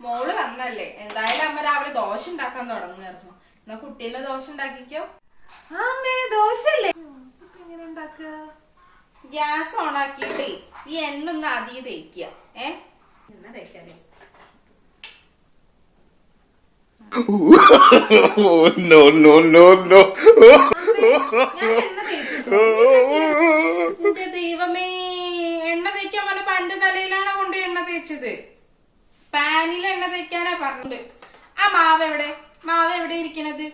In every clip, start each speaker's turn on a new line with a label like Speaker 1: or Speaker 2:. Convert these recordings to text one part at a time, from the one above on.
Speaker 1: മോൾ വന്നല്ലേ. എന്തായാലും അമ്മ രാവിലെ ദോശ ഉണ്ടാക്കാൻ തുടങ്ങുമായിരുന്നു എന്നാ കുട്ടീനെ ദോശ ഉണ്ടാക്കിക്കോ.
Speaker 2: അമ്മേ ദോശല്ലേ എങ്ങനെ ഉണ്ടാക്കുക?
Speaker 1: ഗ്യാസ് ഓണാക്കിയിട്ടേ ഈ എണ്ണൊന്ന് അധികം തേക്കുക. ഏ?
Speaker 2: എന്നാ തേക്കാലേ
Speaker 3: no no no no.
Speaker 2: ഞാൻ എണ്ണ
Speaker 1: ദൈവമേ എണ്ണ തേക്കാൻ പറഞ്ഞപ്പോ എന്റെ തലയിലാണോ കൊണ്ട് എണ്ണ തേച്ചത്? പാനിൽ എണ്ണ തേക്കാനാ പറഞ്ഞത്. ആ മാവ് എവിടെ? മാവ് എവിടെ ഇരിക്കണത്?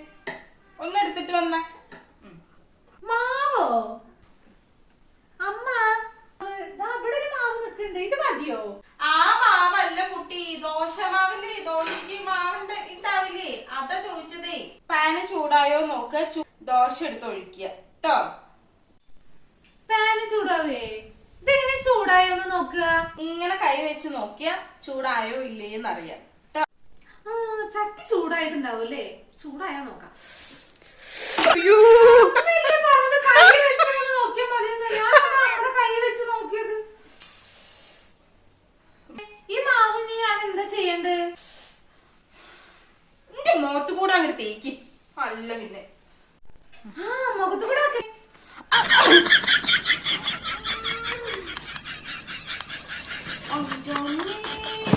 Speaker 1: ഒന്ന് എടുത്തിട്ട് വന്ന.
Speaker 2: മാവോ? അമ്മ അവിടെ ഒരു മാവ് നിൽക്കുന്നുണ്ട്. ഇത് മതിയോ?
Speaker 1: ആ മാവല്ല കുട്ടി. ദോശ മാവില്ലേ? ദോശക്ക് മാവുണ്ട് ഉണ്ടാവില്ലേ അതാ ചോദിച്ചതേ. പാന് ചൂടായോ? നോക്ക. ദോശ എടുത്ത് ഒഴിക്കുക. കേട്ടോ
Speaker 2: നോക്കുക
Speaker 1: ഇങ്ങനെ കൈ വെച്ച് നോക്കിയ ചൂടായോ ഇല്ലേ എന്നറിയാം.
Speaker 2: ചട്ടി ചൂടായിട്ടുണ്ടാവും അല്ലേ? ചൂടായോ നോക്കാം.
Speaker 3: അയ്യോ.
Speaker 2: അങ്ങനെ തേക്കി ഈ മാവിന് ഞാൻ എന്താ ചെയ്യണ്ടേ?
Speaker 1: എന്റെ മുഖത്ത് കൂടെ അല്ല പിന്നെ.
Speaker 2: ആ Oh, darling.